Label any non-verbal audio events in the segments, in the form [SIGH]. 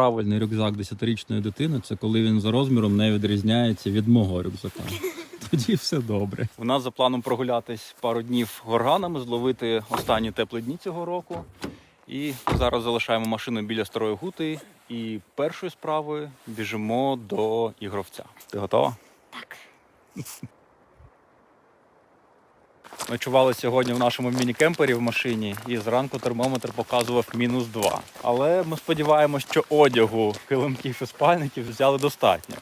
правильний рюкзак 10-річної дитини це коли він за розміром не відрізняється від мого рюкзака. [LAUGHS] Тоді все добре. У нас за планом прогулятись пару днів горганами, зловити останні теплі дні цього року. І зараз залишаємо машину біля старої гути. І першою справою біжимо до ігровця. Ти готова? Так. [LAUGHS] Ночували сьогодні в нашому міні-кемпері в машині, і зранку термометр показував мінус 2. Але ми сподіваємось, що одягу, килимків і спальників взяли достатньо.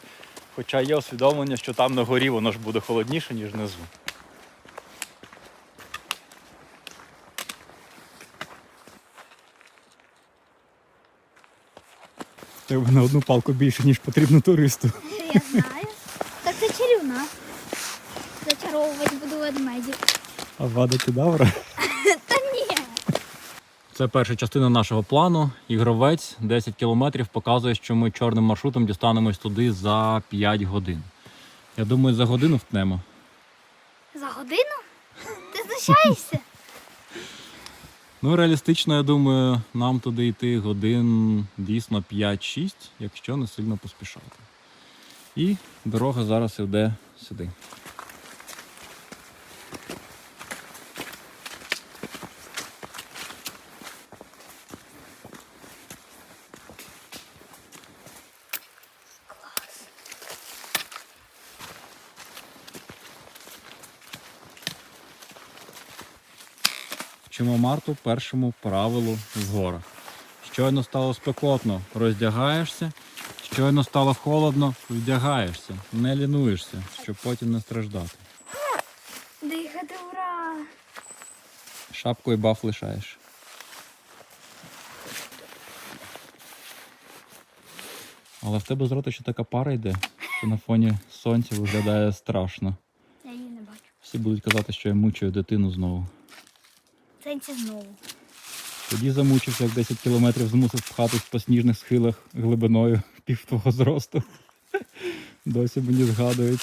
Хоча є усвідомлення, що там на горі воно ж буде холодніше, ніж внизу. Тебе на одну палку більше, ніж потрібно туристу. Я знаю. Так це чарівна. Зачаровувати буду ведмедів. А вада кедавра? Та ні. Це перша частина нашого плану. Ігровець 10 кілометрів показує, що ми чорним маршрутом дістанемось туди за 5 годин. Я думаю, за годину втнемо. За годину? Ти знущаєшся? [LAUGHS] Ну, реалістично, я думаю, нам туди йти годин дійсно 5-6, якщо не сильно поспішати. І дорога зараз йде сюди. Вчимо Марту першому правилу в горах. Щойно стало спекотно, роздягаєшся. Щойно стало холодно, вдягаєшся. Не лінуєшся, щоб потім не страждати. Дихати, ура! Шапку і баф лишаєш. Але в тебе з рота ще така пара йде, що на фоні сонця виглядає страшно. Я її не бачу. Всі будуть казати, що я мучую дитину знову. Сенсі знову. Тоді замучився, як 10 кілометрів змусив пхатись по сніжних схилах глибиною пів твого зросту. [LAUGHS] Досі мені згадують.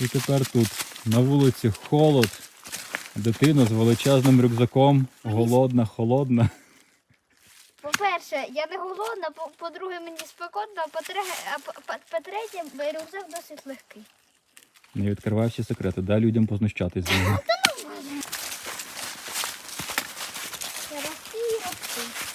І тепер тут на вулиці холод, дитина з величезним рюкзаком, голодна, холодна. По-перше, я не голодна, по- по-друге, мені спекотно, а по-третє, а по- по- по-третє, рюкзак досить легкий. Не відкривай всі секрети, дай людям познущатись з нього. Я рости і.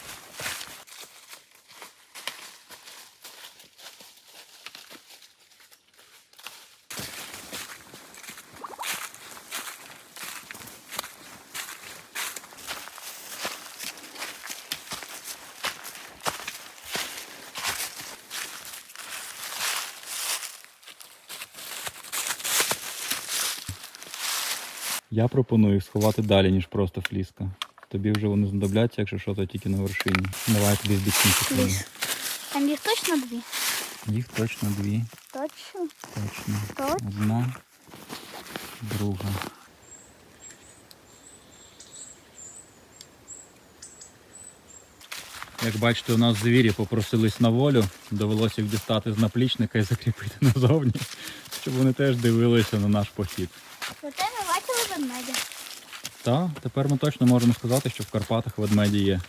Я пропоную сховати далі, ніж просто фліска. Тобі вже вони знадобляться, якщо що, то тільки на вершині. Давай тобі збічні. Там їх точно дві? Їх точно дві. Точно. Точно. Точно. Одна, друга. Як бачите, у нас звірі попросились на волю. Довелося їх дістати з наплічника і закріпити [LAUGHS] назовні, щоб вони теж дивилися на наш похід. Проте ми бачили ведмедя. Та тепер ми точно можемо сказати, що в Карпатах ведмеді є.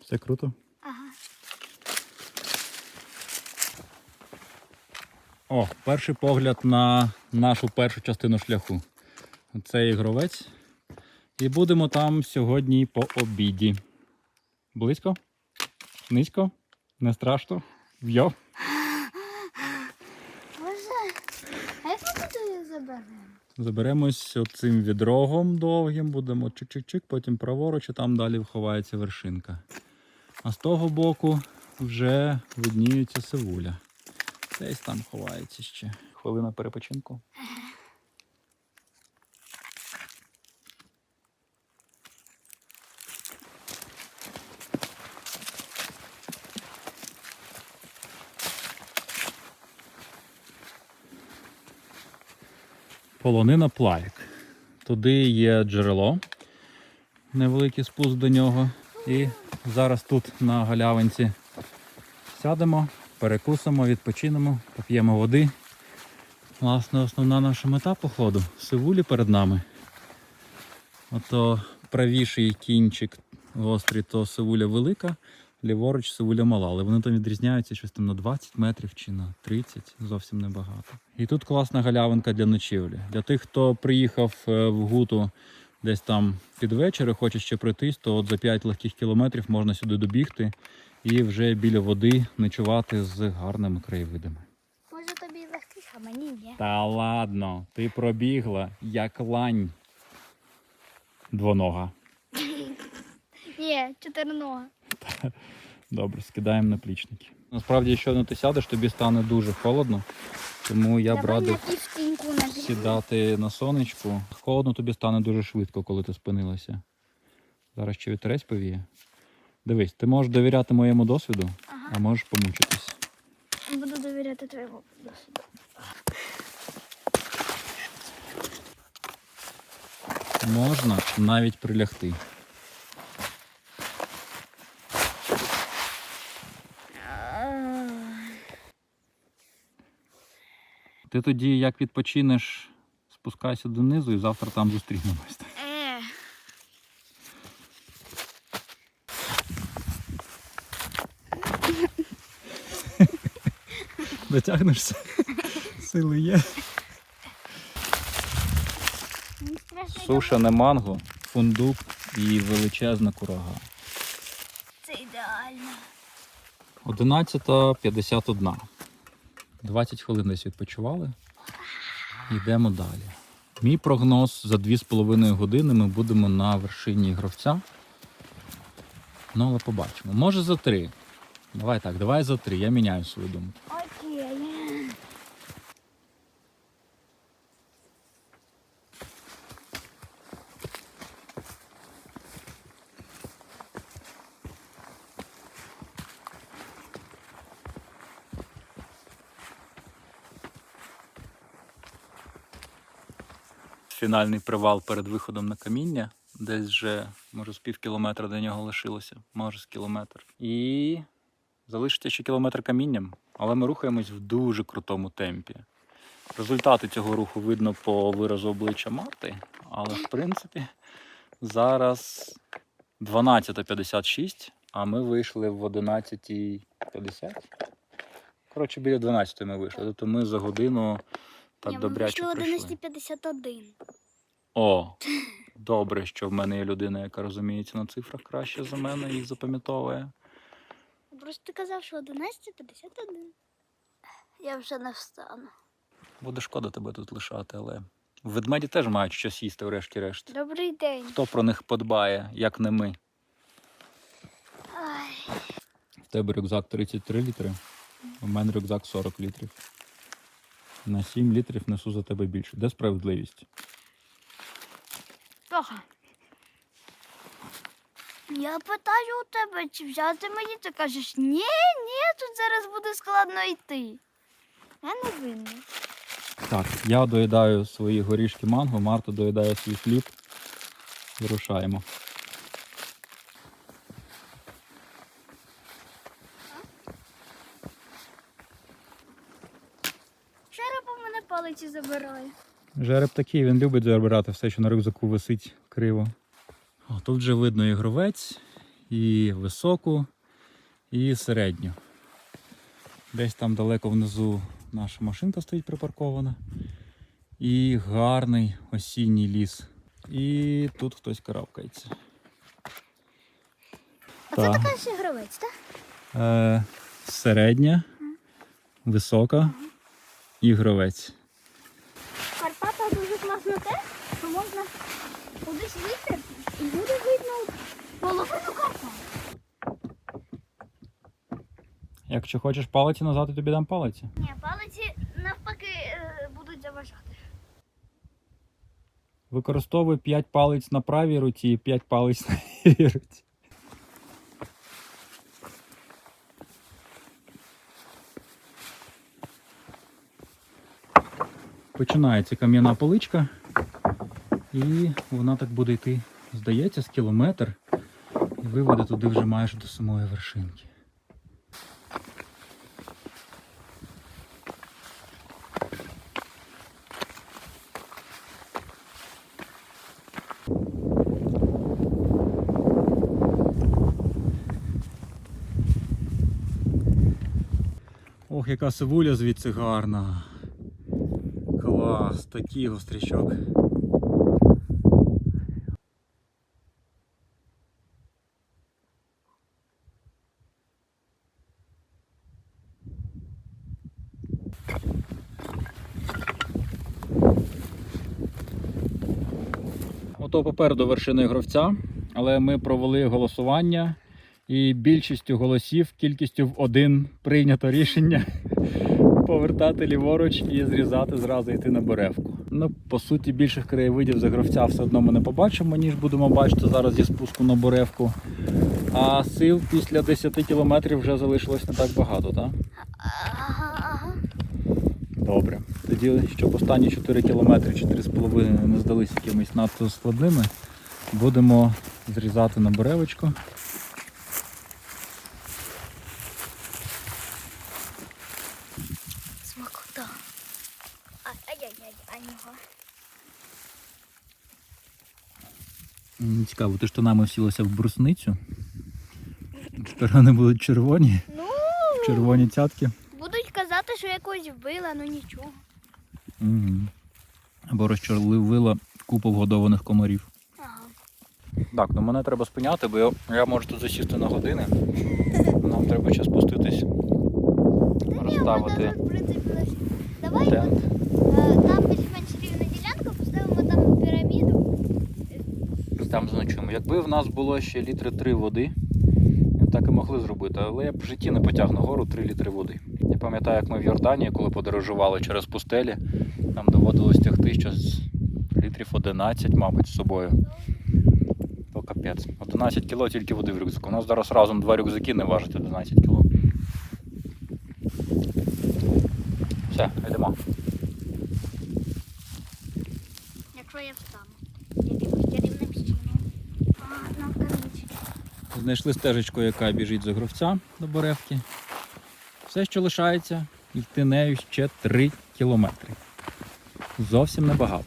Все круто. О, перший погляд на нашу першу частину шляху. Це ігровець. І будемо там сьогодні по обіді. Близько? Низько? Не страшно? Вйо? Боже, а як ми туди заберемо? Заберемось цим відрогом довгим, будемо чик-чик-чик, потім праворуч, і там далі ховається вершинка. А з того боку вже видніється сивуля. Десь там ховається ще. Хвилина перепочинку. Полонина плавік. Туди є джерело, невеликий спуск до нього. І зараз тут на галявинці сядемо, перекусимо, відпочинемо, поп'ємо води. Власне, основна наша мета походу сивулі перед нами. Ото правіший кінчик гострий, то сивуля велика, ліворуч сивуля мала, але вони там відрізняються щось там на 20 метрів чи на 30, зовсім небагато. І тут класна галявинка для ночівлі. Для тих, хто приїхав е, в Гуту десь там під вечір і хоче ще пройтись, то от за 5 легких кілометрів можна сюди добігти і вже біля води ночувати з гарними краєвидами. Може тобі легких, а мені ні. Та ладно, ти пробігла як лань двонога. [LAUGHS] Ні, чотиринога. [LAUGHS] Добре, скидаємо наплічники. Насправді, якщо ти сядеш, тобі стане дуже холодно, тому я б радив сідати на сонечку. Холодно тобі стане дуже швидко, коли ти спинилася. Зараз ще вітерець повіє. Дивись, ти можеш довіряти моєму досвіду, Ага. а можеш помучитись. Буду довіряти твоєму досвіду. Можна навіть прилягти. Ти тоді, як відпочинеш, спускайся донизу і завтра там зустрінемось. Е, Дотягнешся? Сили є. Сушене манго, фундук і величезна курага. Це ідеально. 11.51. 20 хвилин десь відпочивали. Йдемо далі. Мій прогноз за 2,5 години ми будемо на вершині гравця. Ну, але побачимо. Може за 3. Давай так, давай за 3. Я міняю свою думку. Фінальний привал перед виходом на каміння. Десь вже, може, з пів кілометра до нього лишилося, може з кілометр. І залишиться ще кілометр камінням, але ми рухаємось в дуже крутому темпі. Результати цього руху видно по виразу обличчя Марти, але в принципі зараз 12.56, а ми вийшли в 11.50. Коротше, біля 12 ми вийшли. Тобто ми за годину так Ні, ми добряче вийшли прийшли. 11.51. О, добре, що в мене є людина, яка розуміється на цифрах краще за мене, їх запам'ятовує. Просто ти казав, що 11.51. Я вже не встану. Буде шкода тебе тут лишати, але ведмеді теж мають щось їсти, врешті-решт. Добрий день. Хто про них подбає, як не ми? Ай, В тебе рюкзак 33 літри, у мене рюкзак 40 літрів. На 7 літрів несу за тебе більше. Де справедливість? Тоха. Я питаю у тебе, чи взяти мені, ти кажеш, ні, ні, тут зараз буде складно йти. Я не винна. Так, я доїдаю свої горішки манго, Марта доїдає свій хліб. Вирушаємо. Шерепа мене палиці забирає. Жереб такий, він любить забирати все, що на рюкзаку висить криво. О, тут вже видно і гровець, і високу, і середню. Десь там далеко внизу наша машинка стоїть припаркована. І гарний осінній ліс. І тут хтось карабкається. А це така ще гравець, так? Е, середня, висока і гровець. В Карпатах дуже класно те, що можна кудись вийти і буде видно половину Карпат. Якщо хочеш палиці назад, то тобі дам палиці. Ні, палиці навпаки е, будуть заважати. Використовуй 5 палиць на правій руці і 5 палиць на лівій руці. Починається кам'яна поличка. І вона так буде йти, здається, з кілометр і виведе туди вже майже до самої вершинки. Ох, яка сивуля звідси гарна. Клас, такий гострячок. Ото попереду вершини гравця, але ми провели голосування і більшістю голосів, кількістю в один прийнято рішення [LAUGHS] повертати ліворуч і зрізати зразу йти на Беревку. Ну, по суті, більших краєвидів за гравця все одно ми не побачимо, ніж будемо бачити зараз зі спуску на Боревку. А сил після 10 кілометрів вже залишилось не так багато, так? Добре. Тоді, щоб останні 4 кілометри, 4,5 не здались якимись надто складними, будемо зрізати на Боревочку. Смакота. А- Ай-яй-яй, а нього. М, Цікаво, ти штанами всілася в брусницю. Тепер будуть червоні, Ну, червоні цятки. будуть казати, що я когось вбила, ну нічого. Угу. Або розчорливила купу вгодованих комарів. Ага. Так, ну мене треба спиняти, бо я, я можу тут засісти на години. Нам треба ще спуститись, розставити в принципі. Давай тент. от, е, там більш-менш рівна ділянка, поставимо там піраміду. Там заночуємо. Якби в нас було ще літри три води, так і могли зробити. Але я б в житті не потяг на гору 3 літри води. Я пам'ятаю, як ми в Йорданії, коли подорожували через пустелі, нам доводилось тягти щось літрів 11, мабуть, з собою. То капець. 11 кіло тільки води в рюкзаку. У нас зараз разом два рюкзаки не важать 11 кіло. Все, йдемо. Якщо я встану. Знайшли стежечку, яка біжить за гравця до Боревки. Все, що лишається, йти нею ще 3 кілометри. Зовсім небагато.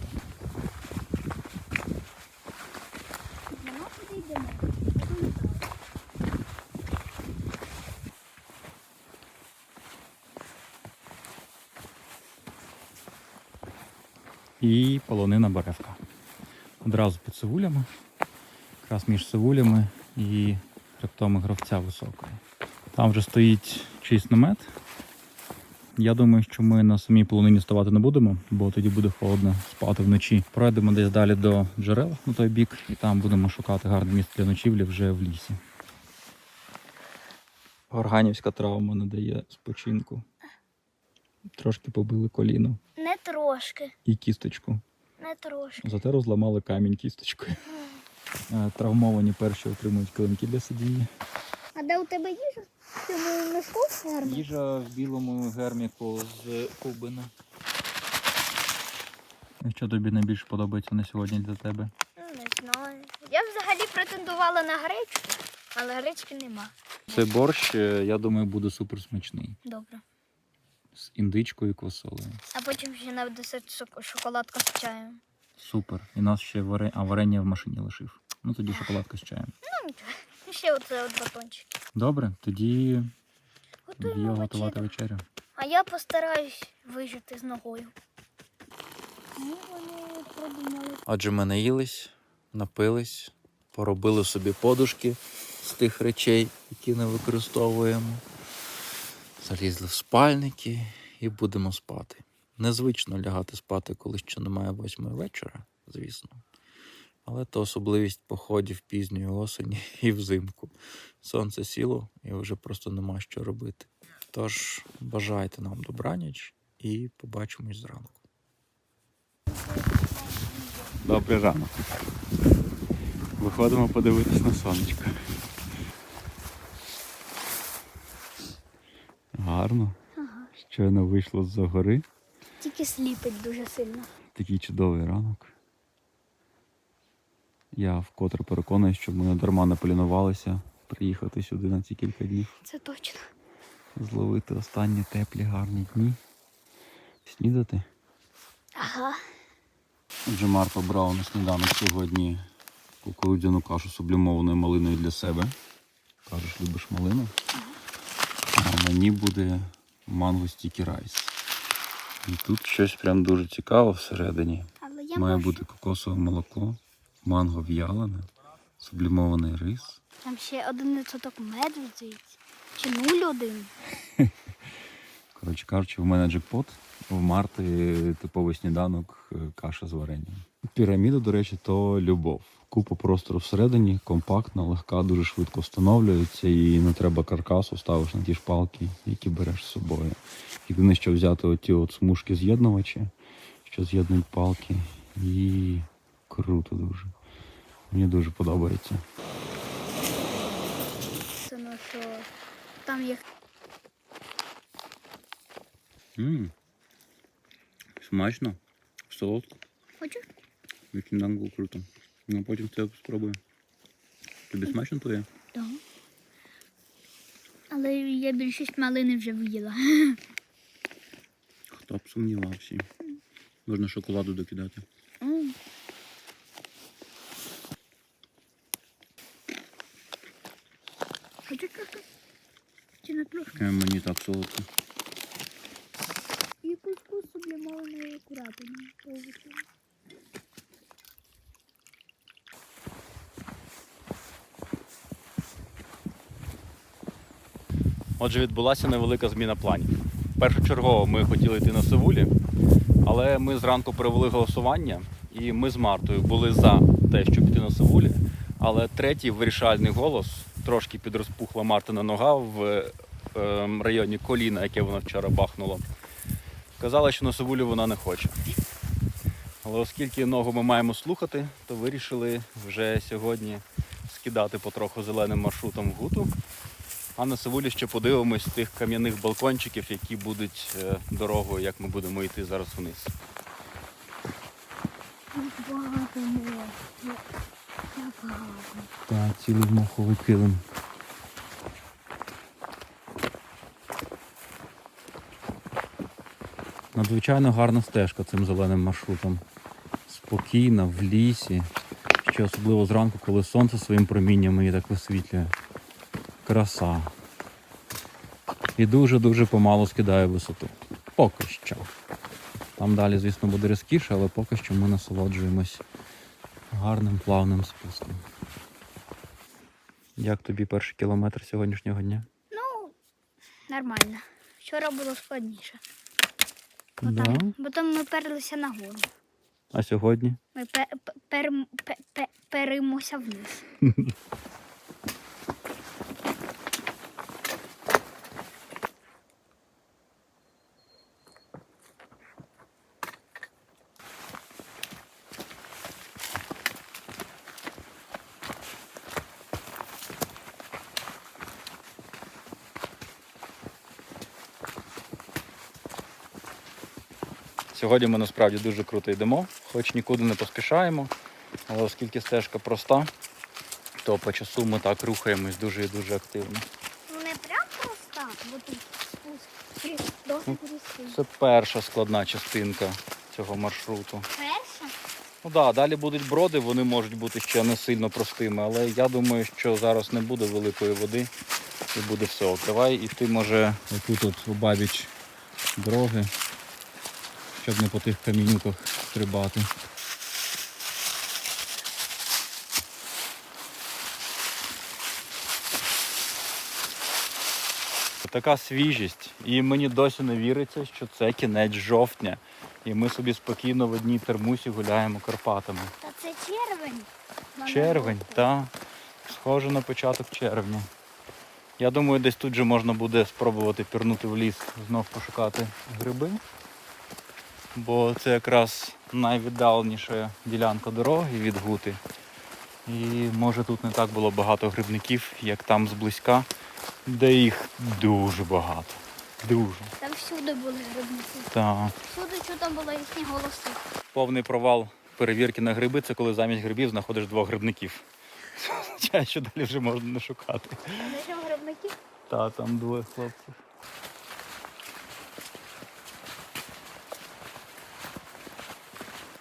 І полонина Боревка. Одразу під сивулями. Якраз між сивулями і хребтом гравця високої. Там вже стоїть чийсь намет. Я думаю, що ми на самій полонині ставати не будемо, бо тоді буде холодно спати вночі. Пройдемо десь далі до джерел на той бік, і там будемо шукати гарне місце для ночівлі вже в лісі. Органівська травма не дає спочинку. Трошки побили коліно Не трошки. і кісточку. Не трошки. Зате розламали камінь кісточкою. Е, Травмовані перші отримують килимки для сидіння. А де у тебе їжа? Ти в мішку гарно? Їжа в білому герміку з кубина. Що тобі найбільше подобається на сьогодні для тебе? Ну, Не знаю. Я взагалі претендувала на гречку, але гречки нема. Цей борщ, е, я думаю, буде супер смачний. Добре. З індичкою і квасолею. А потім ще на десерт шоколадка з чаєм. Супер. І нас ще варе... а варення в машині лишив. Ну тоді шоколадка з чаєм. Ну, нічого. Ще оце от батончики. Добре, тоді Готуємо готувати вечерю. вечерю. А я постараюсь вижити з ногою. Ну, вони продумали. Отже, ми наїлись, напились, поробили собі подушки з тих речей, які не використовуємо. Залізли в спальники і будемо спати. Незвично лягати спати, коли ще немає восьмої вечора, звісно. Але то особливість походів пізньої осені [LAUGHS] і взимку. Сонце сіло і вже просто нема що робити. Тож бажайте нам добраніч і побачимось зранку. Добрий ранок. Виходимо подивитись на сонечко. Гарно. Ага. Щойно вийшло з-за гори. Тільки сліпить дуже сильно. Такий чудовий ранок. Я вкотре переконаний, що ми не дарма не полінувалися приїхати сюди на ці кілька днів, Це точно. зловити останні теплі гарні дні, снідати. Ага. Отже, Марк обрав на сніданок сьогодні кукурудзяну кашу з сублімованою малиною для себе. Кажеш, любиш малину? А мені буде манго стікі райс. І тут щось прям дуже цікаве всередині. Має можу. бути кокосове молоко, манго в'ялене, сублімований рис. Там ще один відсоток меду здається. Чи нуль один. [LAUGHS] Коротше кажучи, в мене джекпот, в Марти типовий сніданок, е, каша з варенням. Піраміда, до речі, то любов. Купа простору всередині, компактна, легка, дуже швидко встановлюється і не треба каркасу, ставиш на ті ж палки, які береш з собою. Єдине, що взяти оті от смужки з'єднувачі, що з'єднують палки. І круто дуже. Мені дуже подобається. Там є Ммм. Смачно, солодко. Хочу? Від сніданку круто. Ну потім це спробую. Тобі смачно твоє? Так. Але я більшість малини вже в'їла. Хто б сумнівався. Можна шоколаду докидати. Хочу трохи? Чи не трошки? Мені так солодко. І кускус акуратно. овочі. Отже, відбулася невелика зміна планів. Першочергово ми хотіли йти на Севулі, але ми зранку провели голосування, і ми з Мартою були за те, щоб йти на Севулі. Але третій вирішальний голос трошки підрозпухла Мартина нога в ем, районі коліна, яке вона вчора бахнуло. Казала, що на Севулі вона не хоче. Але оскільки ногу ми маємо слухати, то вирішили вже сьогодні скидати потроху зеленим маршрутом в гуту. А на Севулі ще подивимось тих кам'яних балкончиків, які будуть е, дорогою, як ми будемо йти зараз вниз. Так, цілий моховий килим. Надзвичайно гарна стежка цим зеленим маршрутом. Спокійна, в лісі. Ще особливо зранку, коли сонце своїм промінням її так висвітлює. Краса. І дуже-дуже помало скидає висоту. Поки що. Там далі, звісно, буде різкіше, але поки що ми насолоджуємось гарним плавним спуском. Як тобі перший кілометр сьогоднішнього дня? Ну, нормально. Вчора було складніше. Бо, Да? там, бо там ми перлися на гору. А сьогодні? Ми пер, пер, пер, пе, пе, перемося вниз. [LAUGHS] Сьогодні ми насправді дуже круто йдемо, хоч нікуди не поспішаємо. Але оскільки стежка проста, то по часу ми так рухаємось дуже і дуже активно. Ну не прям просто, бо тут спуск досить різкий. Це перша складна частинка цього маршруту. Перша? Ну так, да, далі будуть броди, вони можуть бути ще не сильно простими, але я думаю, що зараз не буде великої води і буде все. Давай іти, може, отут от обабіч дороги, щоб не по тих камінюках стрибати. Така свіжість, і мені досі не віриться, що це кінець жовтня. І ми собі спокійно в одній термусі гуляємо Карпатами. Та це червень. Червень, так. Схоже на початок червня. Я думаю, десь тут же можна буде спробувати пірнути в ліс, знов пошукати гриби. Бо це якраз найвіддаленіша ділянка дороги від Гути. І може тут не так було багато грибників, як там зблизька, де їх дуже багато. Дуже. Там всюди були грибники. Так. Всюди чути було їхні голоси. Повний провал перевірки на гриби це коли замість грибів знаходиш двох грибників. Це означає, що далі вже можна не шукати. Знайшов грибників? Та, там двоє хлопців.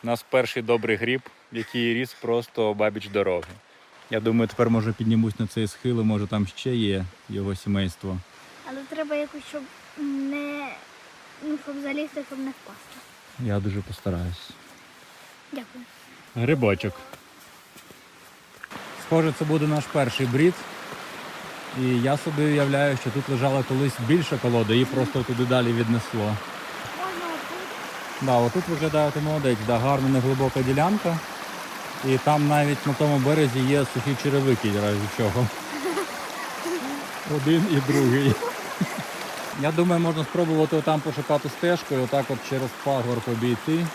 У нас перший добрий гриб, який ріс просто обабіч дороги. Я думаю, тепер може піднімусь на цей схил, і може там ще є його сімейство. Але треба якось, щоб не. Ну, щоб залізти, щоб не впасти. Я дуже постараюсь. Дякую. Грибочок. Схоже, це буде наш перший брід. І я собі уявляю, що тут лежала колись більша колода, її просто туди далі віднесло. Да, отут виглядає ти молодець, да, гарна неглибока ділянка. І там навіть на тому березі є сухі черевики, разі чого. Один і другий. Я думаю, можна спробувати там пошукати стежку і отак от через пагорб обійти.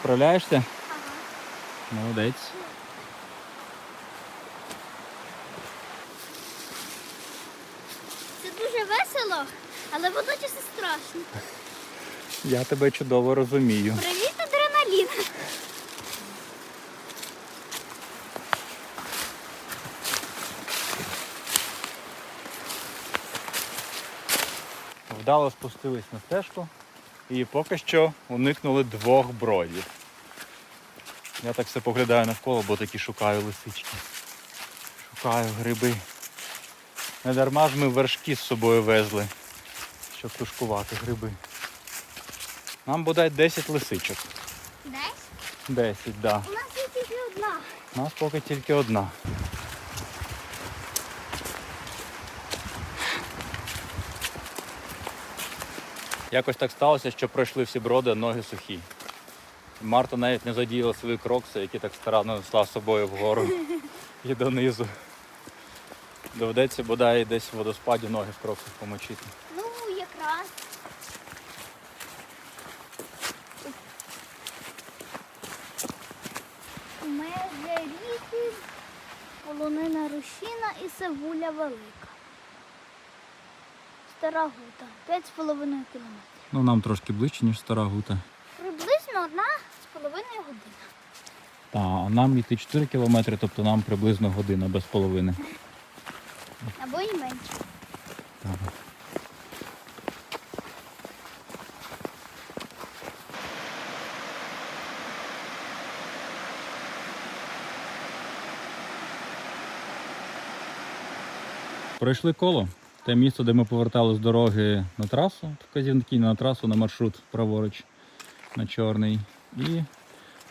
Справляєшся? Ага. Молодець. Це дуже але водночас і страшно. Я тебе чудово розумію. Привіт, адреналін. Вдало спустились на стежку і поки що уникнули двох бродів. Я так все поглядаю навколо, бо таки шукаю лисички. Шукаю гриби. Не дарма ж ми вершки з собою везли, щоб тушкувати гриби. Нам бодай 10 лисичок. Десь? 10, так. Да. У нас є тільки одна. У нас поки тільки одна. Якось так сталося, що пройшли всі броди, а ноги сухі. Марта навіть не задіяла свої крокси, які так старанно несла з собою вгору [LAUGHS] і донизу. Доведеться бодай десь в водоспаді ноги в кроксах помочити. Ну, якраз. Меже ріки, полонина рушіна і Севуля Велика. Стара гута. 5,5 кілометрів. Ну нам трошки ближче, ніж стара гута. Приблизно одна з половиною година. Та, а нам йти 4 кілометри, тобто нам приблизно година без половини. Або і менше. Так. Пройшли коло. Те місце, де ми повертали з дороги на трасу, вказівники на трасу, на маршрут праворуч на чорний. І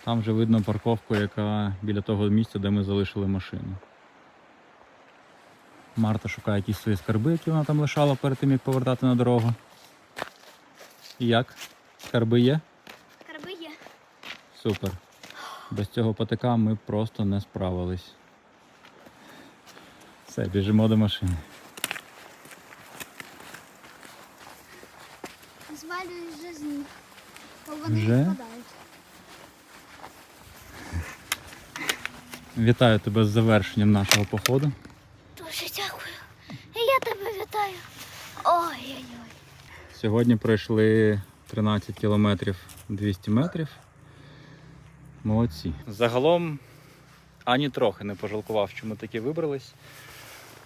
там вже видно парковку, яка біля того місця, де ми залишили машину. Марта шукає якісь свої скарби, які вона там лишала перед тим, як повертати на дорогу. І як? Скарби є? Карби є. Супер. Без цього патика ми просто не справились. Все, біжимо до машини. Звалюють вже з ніг. Бо вони Вже? впадають. Вітаю тебе з завершенням нашого походу. Дуже дякую. І я тебе вітаю. Ой-ой-ой. Сьогодні пройшли 13 кілометрів 200 метрів. Молодці. Загалом ані трохи не пожалкував, що ми таки вибрались.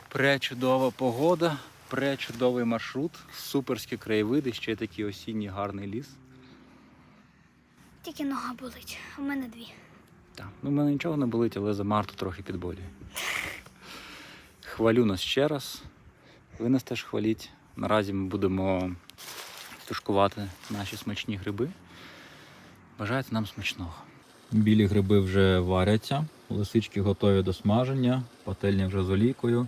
Пречудова погода, пречудовий маршрут, суперські краєвиди, ще й такий осінній гарний ліс. Тільки нога болить. У мене дві. Так, ну в мене нічого не болить, але за Марту трохи підболює. Хвалю нас ще раз. Ви нас теж хваліть. Наразі ми будемо тушкувати наші смачні гриби. Бажайте нам смачного. Білі гриби вже варяться, лисички готові до смаження, пательня вже з олійкою.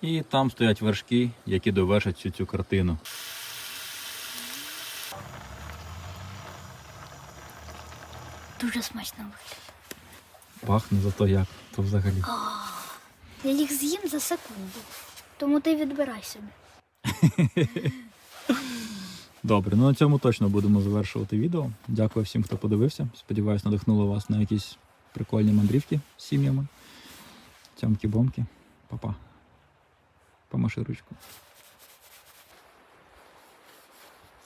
І там стоять вершки, які довершать всю цю картину. Дуже смачно виглядає. Пахне зато як, то взагалі. Я їх з'їм за секунду. Тому ти відбирай собі. [LAUGHS] Добре, ну на цьому точно будемо завершувати відео. Дякую всім, хто подивився. Сподіваюсь, надихнуло вас на якісь прикольні мандрівки з сім'ями. Цьомки-бомки. Па-па. Помаши ручку.